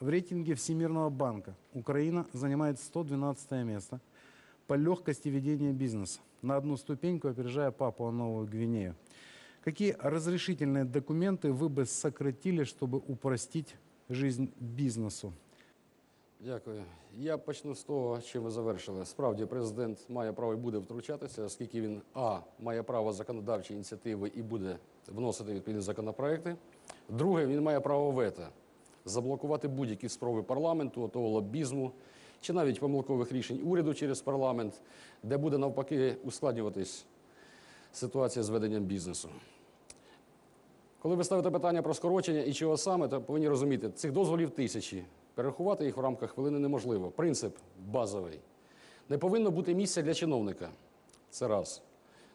В рейтинге Всемирного банка Украина занимает 112 место по легкости ведения бизнеса, на одну ступеньку опережая Папуа Новую Гвинею. Какие разрешительные документы вы бы сократили, чтобы упростить жизнь бизнесу? Дякую. Я почну з того, чим ви завершили. Справді, президент має право і буде втручатися, оскільки він а має право законодавчої ініціативи і буде вносити відповідні законопроекти. Друге, він має право вето заблокувати будь-які спроби парламенту, того лобізму чи навіть помилкових рішень уряду через парламент, де буде навпаки ускладнюватись ситуація з веденням бізнесу. Коли ви ставите питання про скорочення і чого саме, то повинні розуміти, цих дозволів тисячі. Перерахувати їх в рамках хвилини неможливо. Принцип базовий. Не повинно бути місця для чиновника. Це раз.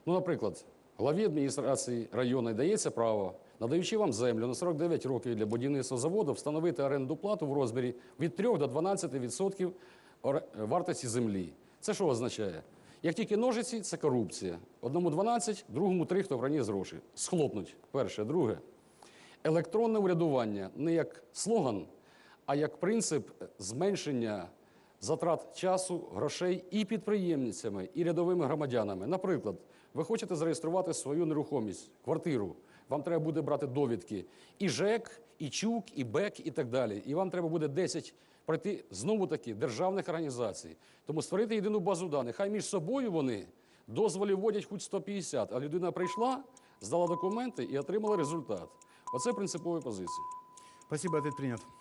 Ну, наприклад, главі адміністрації району дається право, надаючи вам землю на 49 років для будівництва заводу, встановити оренду плату в розмірі від 3 до 12% вартості землі. Це що означає? Як тільки ножиці, це корупція. Одному 12, другому 3, хто врані з грошей. Схлопнуть. Перше. Друге. Електронне урядування не як слоган, а як принцип зменшення затрат часу, грошей і підприємницями, і рядовими громадянами. Наприклад, ви хочете зареєструвати свою нерухомість, квартиру. Вам треба буде брати довідки і ЖЕК, і ЧУК, і БЕК, і так далі. І вам треба буде 10 пройти знову таки державних організацій. Тому створити єдину базу даних. Хай між собою вони дозволів вводять хоч 150, а людина прийшла, здала документи і отримала результат. Оце принципові позиції. Спасибо, ответ принят.